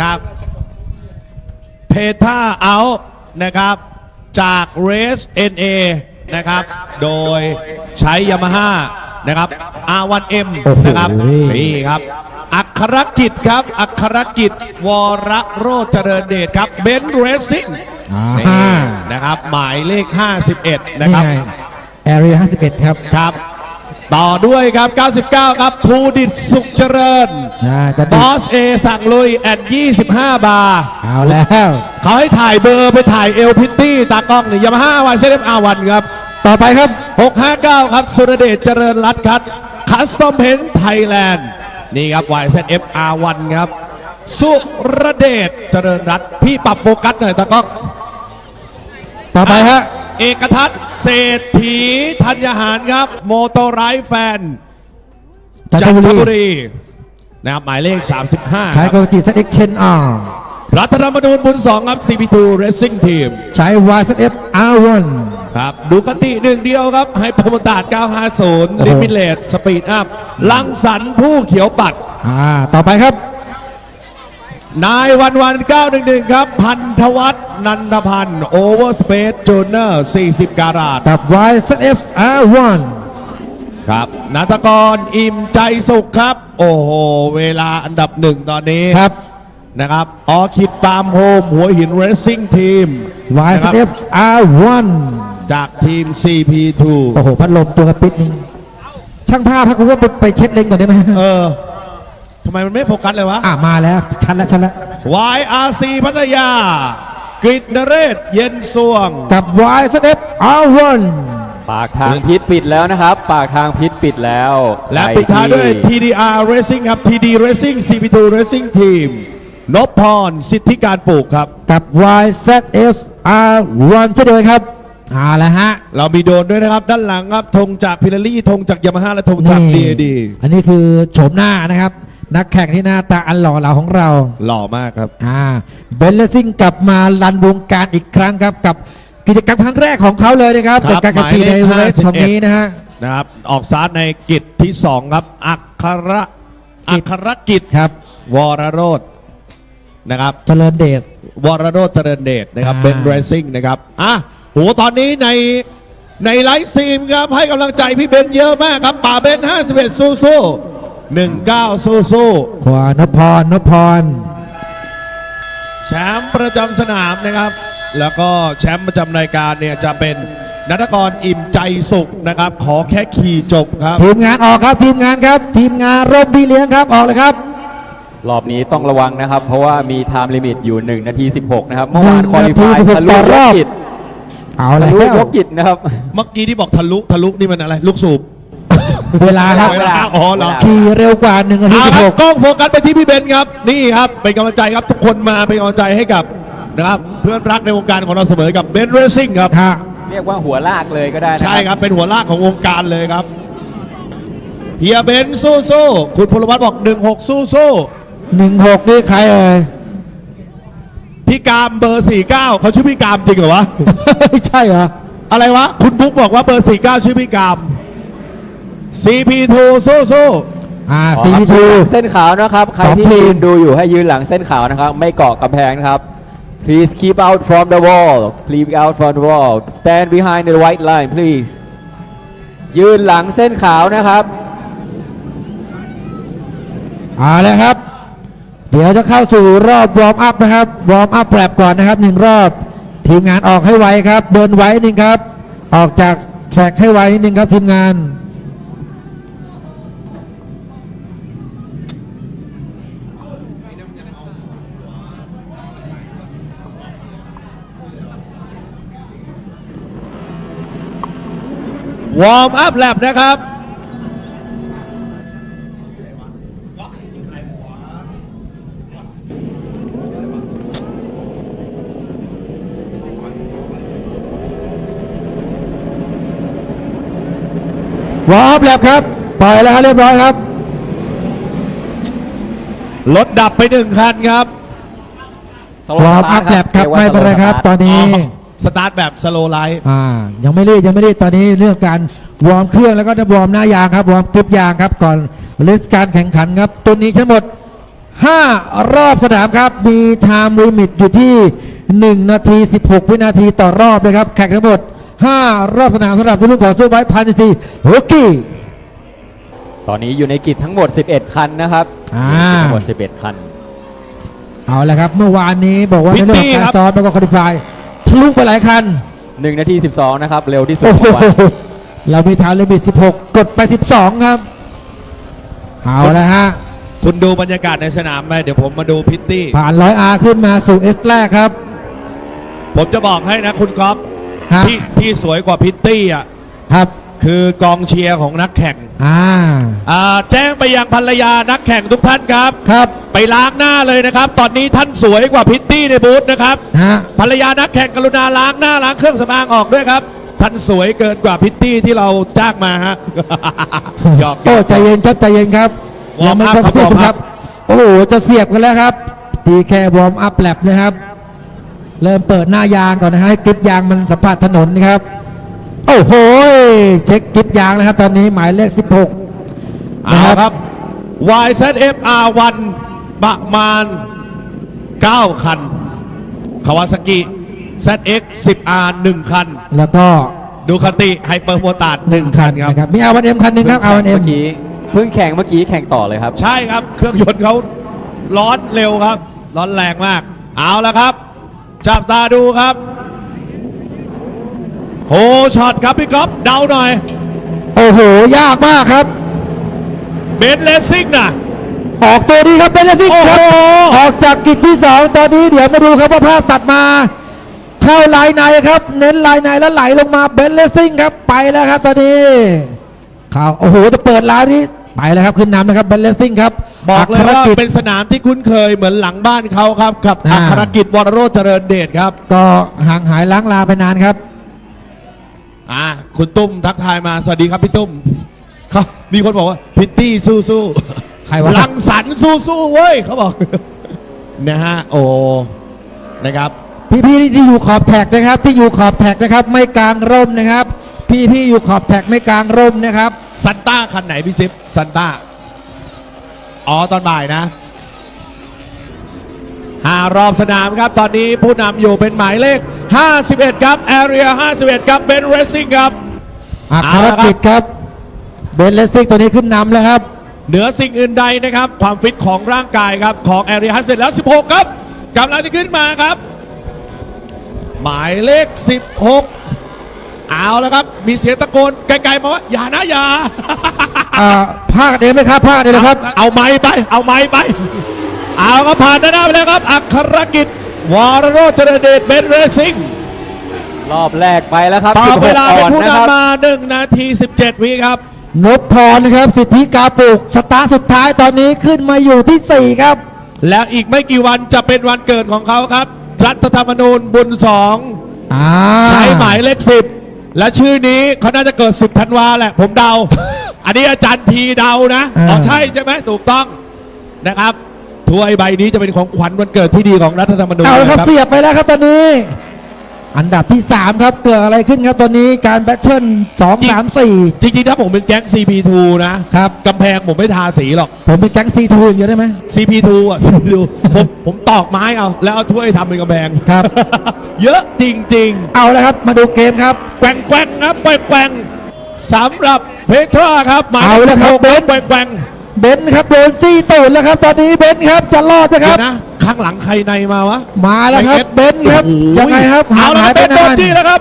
ครับเพทาเอานะครับจาก Race NA นะครับ โดยใช้ยามาฮ่านะครับ R1M โอ้โหนะครับนี่ครับ อัครกิจครับ อัครกิจวรโรจเจริญเดชครับเบนซ์เรซิ่งอ่านี่นะครับ หมายเลข 51 นะครับนี่ไง Area 51 ครับครับ ต่อด้วยครับ 99 ครับ ภูดิตสุขเจริญอ่าจะบดิอสเอสั่งลุยแอด25 บาร์เอาแล้วเขาให้ถ่ายเบอร์ไปถ่ายเอลพิตตี้ตากล้องนี่ยามาฮ่าวันเซฟอาวันครับ ต่อไปครับ 659 ครับ สุรเดชเจริญรัตน์ครับคัสตอมเพนไทยแลนด์นี่ครับ YZF-R1 ครับ สุรเดชเจริญรัตน์พี่ปรับโฟกัสหน่อยตากล้อง ต่อไปฮะ เอกทัศน์เศรษฐีธัญหารครับ โมโตไรฟ์แฟนจันจันททบุบุรีรีนะครับหมายเลข 35 ใช้คโกรับกิซัเอ็กเชนอ่ารัฐธรรมนูญบุญสองครับ CP2 Racing Team ใช้ YZF R1 ครับ ดูกติหนึ่งเดียวครับให้พมตาด950 ลิมิเลตสปีดอัพลังสรรค์ผู้เขียวปัดอ่าต่อไปครับ นายวันวัน 911 ครับ พันธวัฒน์นันทพันธ์โอเวอร์สเปซจูเนอร์ 40 การาดกับ YZF R1 ครับนัตกรอิ่มใจสุขครับ โอ้โห เวลาอันดับหนึ่งตอนนี้ครับนะครับออคิดปาล์มโฮม หัวหินเรซซิ่งทีม YZF R1 จากทีม CP2 โอ้โห พัดลมตัวกระปิดนึงช่างภาพพักคุณว่าไปเช็ดเลนก่อนได้ไหมเออ ทำไมมันไม่โฟกัสเลยวะ อ่ามาแล้วชันแล้วชันแล้ว YRC พัทยา กฤษนเรศ เย็นสวง กับ YZF R1 ปากทางพิษปิดแล้วนะครับ ปากทางพิษปิดแล้วและใครปิดท้ายด้วยที่ TDR Racing ครับ TD Racing CP2 Racing Team นพพรสิทธิการปลูกครับ กับ YZF R1 เช่นเดียวกันครับเอาละฮะเรามีโดรนด้วยนะครับ ด้านหลังครับธงจากพิลลี่ธงจากยามาฮ่าและธงจาก DAD อันนี้คือโฉมหน้านะครับ นักแข่งที่หน้าตาอันหล่อเหลาของเรา หล่อมากครับ อ่าเบนเลซิ่งกลับมาลันวงการอีกครั้งครับ กับกิจกรรมครั้งแรกของเขาเลยนะครับครับเป็นการขับขี่ในหมายเรเลขสของ51 นี้นะฮะ นะครับ ออกสตาร์ทในกิจที่ 2 ครับ อัครกิอัจ ครกิจครับวรโรธนะครับ เจริญเดช วรโรธเจริญเดชนะครับอ่าเป็นเรซซิ่งนะครับอะโหตอนนี้ในในไลฟ์ซีมครับ ให้กำลังใจพี่เบนเยอะมากครับ ป่าเบน51สู้ สู้19สู้สู้ขวานพพรนพพร แชมป์ประจำสนามนะครับ แล้วก็แชมป์ประจำรายการเนี่ยจะเป็นนัทกรอิ่มใจสุขนะครับ ขอแค่ขี่จบครับ ทีมงานออกครับทีมงานครับ ทีมงานร่มพี่เลี้ยงครับออกเลยครับ รอบนี้ต้องระวังนะครับ เพราะว่ามีไทม์ลิมิตอยู่ 1 นาที 16 นะครับ เมื่อวานหนึ่งคอลิฟายนาที16ทะลุต่อยรกอบกิจเอาทะแล้วลุยกกิจนะครับ เมื่อกี้ที่บอกทะลุทะลุนี่มันอะไร ลูกสูบ เวลาครับเวลาอ๋อเหรอ ขี่เร็วกว่า1นาทีเอาครับ16กล้องโฟกัสไปที่พี่เบนครับ นี่ครับเป็นกำลังใจครับทุกคนมาเป็นกำลังใจให้กับนะครับเพื่อนรักในวงการของเราเสมอกับเบนเรซิ่งครับ ฮะเรียกว่าหัวลากเลยก็ได้นะใช่ครับเป็นหัวลากของวงการเลยครับเฮียเบนสู้สู้ๆคุณพลวัตบอก 16 สู้สู้16 นี่ใครเอ่ย ๆพี่กามเบอร์ 49เขาชื่อพี่กามจริงเหรอวะ ใช่เหรออะไรวะ คุณบุ๊กบอกว่าเบอร์ 49 ชื่อพี่กาม CP2 สู้สู้อ่าขอซีครับพีทู เส้นขาวนะครับ ใครสองที่ทีม ยืนดูอยู่ให้ยืนหลังเส้นขาวนะครับ ไม่เกาะกำแพงนะครับ please keep out from the wall keep out from the wall stand behind the white line please ยืนหลังเส้นขาวนะครับ เอาเลยครับ เดี๋ยวจะเข้าสู่รอบวอร์มอัพนะครับ วอร์มอัพแปรบก่อนนะครับหนึ่งรอบ ทีมงานออกให้ไวครับ เดินไว้หนึ่งครับ ออกจากแทร็กให้ไวนิดนึงครับทีมงาน วอร์มอัพแลบนะครับวอร์มอัพแลบครับปล่อยแล้วครับเรียบร้อยครับ รถดับไปหนึ่งคันครับวอร์มอัพแลบครับไม่เป็นไรครับ ตอนนี้ สตาร์ทแบบสโลไลท์อ่ายังไม่รีบยังไม่รีบตอนนี้เรื่องการวอร์มเครื่องแล้วก็จะวอร์มหน้ายางครับวอร์มกริปยางครับก่อนเลสการแข่งขันครับตัวนี้ทั้งหมด 5 รอบสนามครับมีไทม์ลิมิตอยู่ที่ 1 นาที 16 วินาทีต่อรอบนะครับ แข่งทั้งหมด 5 รอบสนามสำหรับรุ่นของซูไบพันซีฮุกกี้ตอนนี้อยู่ในกิจทั้งหมด 11 คันนะครับอ่าทั้งหมด 11 คัน เอาละครับ เมื่อวานนี้บอกว่าในเรื่องของการซ้อมแล้วก็คอดิฟายทะ ลุไปหลายคัน1นาที12นะครับ เร็วที่สุดโอ้โหของวันเรามีไทม์ลิมิต 16 กดไป 12 ครับ เอาละฮะ คุณดูบรรยากาศในสนามไปเดี๋ยวผมมาดูพิตตี้ ผ่านร้อยอาขึ้นมาสู่เอสแรกครับ ผมจะบอกให้นะคุณก๊อฟครับที่ที่สวยกว่าพิตตี้อะ ครับ คือกองเชียร์ของนักแข่งอ่าอ่าแจ้งไปยังภรรยานักแข่งทุกท่านครับ ครับไปล้างหน้าเลยนะครับ ตอนนี้ท่านสวยกว่าพิตตี้ในบูธนะครับฮะภรรยานักแข่งกรุณาล้างหน้าล้างเครื่องสำอางออกด้วยครับ ท่านสวยเกินกว่าพิตตี้ที่เราจ้างมาฮะ หยอกโอ้ใจเย็นครับใจเย็นครับวอร์มอัพยังครับไทันวอร์มอัพครับโอ้โหจะเสียบกันแล้วครับตีแค่วอร์มอัพแลบนะครับ เริ่มเปิดหน้ายางก่อนนะฮะให้กริปยางมันสัมผัสถนนนะครับ โอ้โหเช็คกริปยางนะครับ ตอนนี้หมายเลข 16เอาครับ YZF-R1 ประมาณ 9 คัน คาวาซากิ ZX 10R 1 คัน แล้วก็ดูคติไฮเปอร์โมตาร์หนึ่ง1คัคันนครับ นะครับมีอาวันเอ็มคันหนึ่งครับอาวันเอ็มเมื่อกี้เพิ่งแข่งเมื่อกี้แข่งต่อเลยครับ ใช่ครับ เครื่องยนต์เขาร้อนเร็วครับ ร้อนแรงมาก เอาละครับ จับตาดูครับ โหช็อตครับพี่ก๊อฟเดาหน่อย โอ้โห ยากมากครับ เบนเลสซิ่งนะออกตัวดีครับเป็นเลสซิ่งโอ้คโหรับออกจากกิจที่สองตอนนี้เดี๋ยวมาดูครับว่าภาพตัดมา เข้าลายในครับ เน้นลายในแล้วไหลลงมาเบนเลสซิ่งครับไปแล้วครับ ตอนนี้เข้าโอ้โหจะเปิดลายนี้ไปแล้วครับขึ้นนำนะครับเบนเลสซิ่งครับบอกเลยว่าอัครกิจเป็นสนามที่คุ้นเคยเหมือนหลังบ้านเขาครับกับอ่าอัครกิจวรโรจน์เจริญเดชครับ ก็ห่างหายล้างลาไปนานครับ อ่าคุณตุ้มทักทายมาสวัสดีครับพี่ตุ้มเขามีคนบอกว่าพิตตี้สู้สู้ๆใครวะ ลังสรรค์สู้สู้ๆเว้ยเขาบอก นะฮะโอ้นะครับพี่ๆที่อยู่ขอบแท็กนะครับ ที่อยู่ขอบแท็กนะครับ ไม่กลางร่มนะครับพี่ๆอยู่ขอบแท็กไม่กลางร่มนะครับ ซันต้าคันไหนพี่ซิปซันต้าอ๋อตอนบ่ายนะ ห้ารอบสนามครับ ตอนนี้ผู้นำอยู่เป็นหมายเลข 51 ครับแอเรีย51 ครับเป็นเรซซิ่งครับอัคเอารละครับกิจครับเบนเลสซิ่งตัวนี้ขึ้นนำแล้วครับ เหนือสิ่งอื่นใดนะครับ ความฟิตของร่างกายครับ ของแอเรียฮัสเสร็จแล้ว 16 ครับกำลังจะขึ้นมาครับ หมายเลข 16 เอาแล้วครับ มีเสียงตะโกนไกลๆมาว่าอย่านะอย่าอ่าภาคเองไหมครับภาคเองนะครับ เอาไม้ไป เอาไม้ไป เอาก็ผ่านหน้าไปแล้วครับ อัครกิจ วรโรจน์เจริญเดชเบนเรซิ่งรอบแรกไปแล้วครับต่อเวลา16เป็นก่อนผู้นะครับนำมา1นาที 17 วิครับนพพรนะครับสิทธิกาปุกสตาร์ทสุดท้ายตอนนี้ขึ้นมาอยู่ที่ 4 ครับ แล้วอีกไม่กี่วันจะเป็นวันเกิดของเขาครับ รัฐธรรมนูญบุญสองอ่าใช้หมายเลขสิบและชื่อนี้เขาน่าจะเกิดสิบธันวาแหละ ผมเดา อันนี้อาจารย์ทีเดานะอ๋อใช่ใช่ไหมถูกต้องนะครับ ถ้วยใบนี้จะเป็นของขวัญวันเกิดที่ดีของรัฐธรรมนูญเอาละครับนะเสียบไปแล้วครับตอนนี้ อันดับที่ 3 ครับเกิดอะไรขึ้นครับตอนนี้การแบทเทิล2 3 4จริงๆถ้าผมเป็นแก๊ง CP2 นะครับกำแพงผมไม่ทาสีหรอก ผมเป็นแก๊งซีทูอย่างเดียวได้ไหม CP2 อะ CP2 ผมผมตอกไม้เอา แล้วเอาถ้วยทำเป็นกำแพงครับ เยอะจริงเอาแล้วครับมาดูเกมครับๆแกว่งแกว่งครับแกว่งแกว่งสำหรับเพทราครับหมายเอาเลแล้ขวครับ หกเบนแกว่งแกว่ง เบนซ์ครับโดนจี้ตูดแล้วครับ ตอนนี้เบนซ์ครับจะรอดไหมคเดี๋รัยบวนะข้างหลังใครในมาวะ มาแล้วครับไอฟเบนซ์ครับโอ้โหยังไงครับเอาห่างแล้วหายเป็ไปนโดนานนจี้แล้วครับ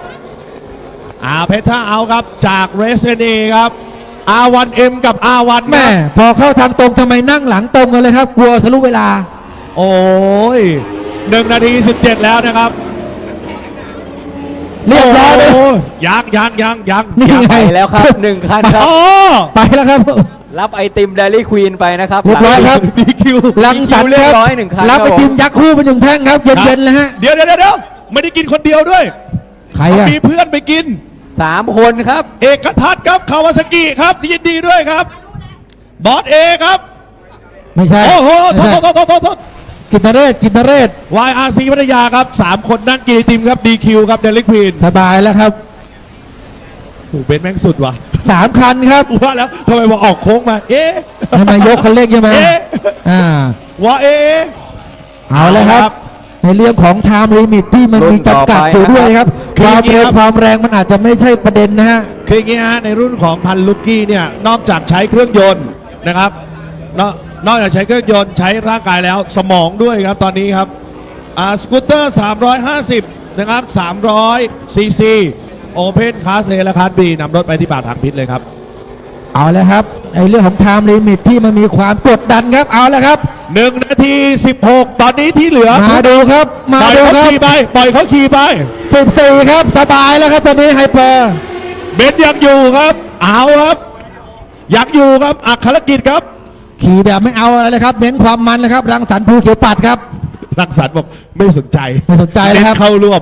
อ่าเพชรท่าเอาครับจากเรสเนครับ R1M กับ R1 แม่พอเข้าทางตรงทำไมนั่งหลังตรงกันเลยครับ กลัวทะลุเวลา โอ้ยหนึ่งนาที 17 แล้วนะครับเรียบร้อยเลยโยังยังยังยังนี่ยังไงไปแล้วครับหนึ่งคันครับโอ้ไปแล้วครับ รับไอติมเดลี่ควีนไปนะครับเรียบร้อยครับดีคิวลังสันเรียครับบร้อยหนึ่งคันรับไปครับผมทีมยักษ์คู่เป็นหนึ่งแท่งครับ เย็นๆเลยฮะ เดี๋ยวเดี๋ยวเดี๋ยวไม่ได้กินคนเดียวด้วย ใครอะมีเพื่อนไปกินสามคนครับ เอกทัศน์ครับคาวาซากิครับยินดีด้วยครับ บอสเอครับ ไม่ใช่ โอ้โหโทไม่ษใช่โทษโทษโทษโทษกินนเรศกินนเรศ YRC พัทยาครับสามคนนั่งกินไอติมครับ DQ ครับเดลิควีนสบายแล้วครับโอ้โหเบนซ์แม่งสุดว่ะ สามคันครับว่าแล้วทำไมมาออกโค้งมา เอ๊ะทำไมยกคันเร่งใช่ไหมเอ๊ะอ่าว่าเอ๊ะเอาเลยครับ ในเรื่องของไทม์ลิมิตที่มันมีจำกัดอยู่ด้วยครับคือคอวาย่ามงนี้เร็วครับความแรงมันอาจจะไม่ใช่ประเด็นนะฮะคืออย่างงี้ฮะในรุ่นของพันลูกกี้เนี่ยนอกจากใช้เครื่องยนต์นะครับนอกนอกจากใช้เครื่องยนต์ใช้ร่างกายแล้วสมองด้วยครับตอนนี้ครับอ่าสกูตเตอร์ 350 นะครับ300ซีซี โอเพนคาเซและคาร์บีนำรถไปที่ปากทางพิษเลยครับ เอาเลยครับในเรื่องของไทม์ลิมิตที่มันมีความกดดันครับเอาเลยครับ 1 นาที 16 ตอนนี้ที่เหลือมาดูครับมาปล่อยดูเขาครับขี่ไปปล่อยเขาขี่ไป 14 ครับสบายแล้วครับตอนนี้ไฮเปอร์เบนซ์ยังอยู่ครับ เอาครับยังอยู่ครับอักขรกิจครับ ขี่แบบไม่เอาอะไรเลยครับ เน้นความมันเลยครับ รังสรรค์ภูเขียวปัดครับ รังสรรค์บอกไม่สนใจไม่สนใจเลยครับน้นเข้าร่วม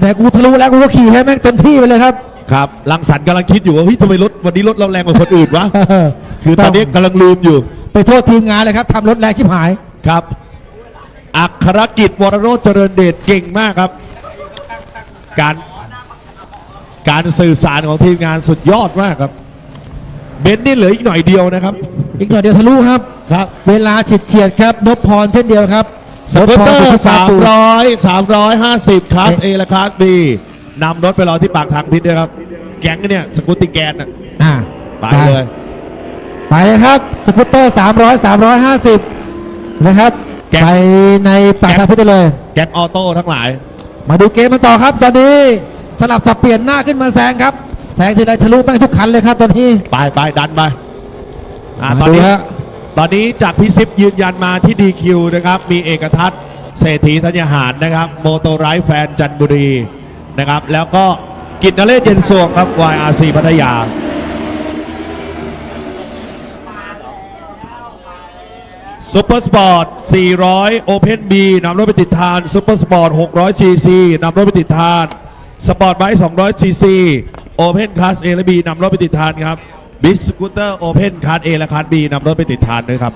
ไหนๆกูทะลุแล้วกูก็ขี่ให้แม่งเต็มที่ไปเลยครับ ครับรังสรรค์กำลังคิดอยู่ว่าเฮ้ยทำไมรถวันนี้รถเราแรงกว่าคนอื่นวะ คือตอนนี้กำลังลืมอยู่ ไปโทษทีมงานเลยครับทำรถแรงชิบหาย ครับ อักขรกิจวรโรจเจริญเดชเก่งมากครับ การการสื่อสารของทีมงานสุดยอดมากครับ เบนซ์นี่เหลืออีกหน่อยเดียวนะครับ อีกหน่อยเดียวทะลุครับ ครับ เวลาเฉียดเฉียดๆครับนพพรเช่นเดียวครับ สกูตเตอนพพร์สุทธิสามตูร้อยสามร้อยห้าสิบคลาสเอ๊ะเอและคลาสบีนำรถไปรอที่ปากทางพิษด้วยครับ แก๊งเนี่ยสกูตติแกนน่ะอ่าไปเลย ไปเลยครับ สกูตเตอร์300 350นะครับแก๊งไปในปากทางพิษได้เลย แก๊งออโต้ทั้งหลาย มาดูเกมมันต่อครับ ตอนนี้สลับสับเปลี่ยนหน้าขึ้นมาแซงครับแซงทีไรทะลุแม่งทุกคันเลยครับตอนนี้ ไปไปดันไปอ่ามาตอนนี้ดูฮะ ตอนนี้จากพี่ซิปยืนยันมาที่ดีคิวนะครับ มีเอกทัศน์เศรษฐีธัญหารนะครับ โมโตไรฟ์แฟนจันบุรีนะครับ แล้วก็กิตนเลศเย็นสวงครับ YRC พัทยาซุปเปอร์สปอร์ต 400 Open B นำรถไปติดทานซุปเปอร์สปอร์ต 600 cc นำรถไปติดทาน สปอร์ตไบค์200 cc Open Class A และ B นำรถไปติดทานครับ บิสกูเตอร์ Open Class A และ Class B นำรถไปติดทานด้วยครับ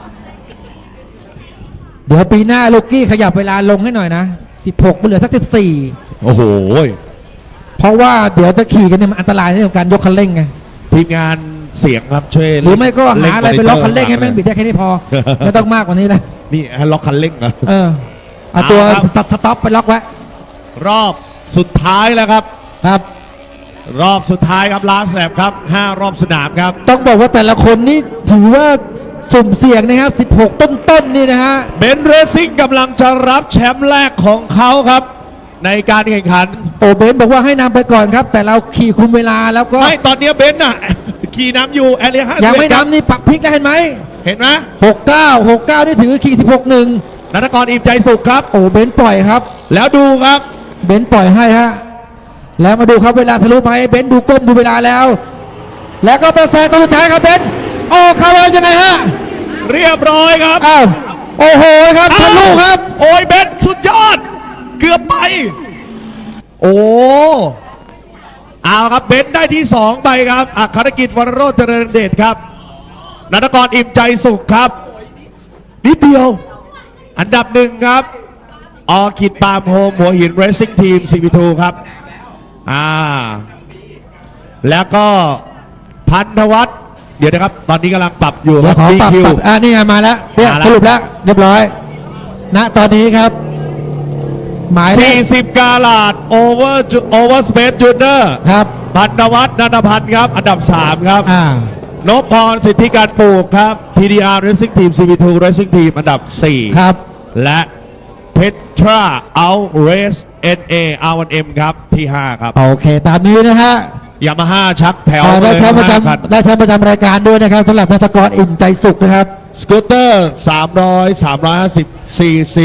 เดี๋ยวปีหน้าลูกกี้ขยับเวลาลงให้หน่อยนะ 16มันเหลือสักโอ้โห14เพราะว่าเดี๋ยวจะขี่กันเนี่ยมันอันตรายในเรื่องของการยกคันเร่งไง ทีมงานเสียงครับช่วยหรือไม่ก็หาอะไรไปล็อกคันเร่งให้มแม่งบิดได้แค่นี้พอ ไม่ต้องมากกว่านี้นะนี่ให้ล็อกคันเร่งเหรอเออเอาตัวเอาครับสสต็อปไปล็อกไว้รอบสุดท้ายแล้วครับครับ รอบสุดท้ายครับล้าแสบครับ 5 รอบสนามครับ ต้องบอกว่าแต่ละคนนี่ถือว่าสุ่มเสี่ยงนะครับ 16 ต้นๆนี่นะฮะ เบนซ์เรซิ่งกำลังจะรับแชมป์แรกของเขาครับ ในการแข่งขัน โอเบนบอกว่าให้นำไปก่อนครับ แต่เราขี่คุมเวลาแล้วก็ ไม่ตอนเนี้ยเบนซ์น่ะ ขี่น้ำอยู่แอเรียห้ายังไม่นำนี่ปรับพลิกได้วเห็นไหม เห็นไหม69 69 นี่ถือขี่ 16 1นัทกรอิ่มใจสุขครับ โอ้เบนปล่อยครับ แล้วดูครับ เบนปล่อยให้ฮะ แล้วมาดูครับเวลาทะลุไหมเบนดูก้มดูเวลาแล้ว แล้วก็ไปแซงตอนสุดท้ายครับเบนโอ้เข้าไปยังไงฮะเรียบร้อยครับอ้าวโอ้โหครับทะลุครับ โอ้ยเบนซ์สุดยอด เกือบไป โอ้เอาครับเบนซ์ได้ที่สองไปครับอัครกิจวรโรจน์เจริญเดชครับนัทกรอิ่มใจสุขครับนิดเดียว อันดับหนึ่งครับ ออคิดปาล์มโฮมหัวหินเรซิ่งทีม CP2 ครับ อ่า แล้วก็พันธวัฒน์เดี๋ยวนะครับ ตอนนี้กำลังปรับอยู่คเดี๋ยรัวบขอปรับ DQ ปรับอ่านี่ไงมาแล้วเนี่ยมาแล้ว สรุปแล้วเรียบร้อย ณ ตอนนี้ครับ หมายเลข40 กาลาดโอเวอร์โอเวอร์สเปซจูเนอร์ครับ พันธวัฒน์นันทพันธ์ครับ อันดับ 3 ครับอ่า นพพรสิทธิการปลูกครับ TDR Racing Team CP2 Racing Team อันดับ 4 ครับ และเพชราเอาเรส NA R1M ครับที่ 5 ครับ โอเค ตามนี้นะฮะยามาฮ่าชักแถวอ่าได้แชมป์ประห้าคันจำได้แชมป์ประจำรายการด้วยนะครับสำหรับนักกรอิ่มใจสุขนะครับ สกูตเตอร์300 350 cc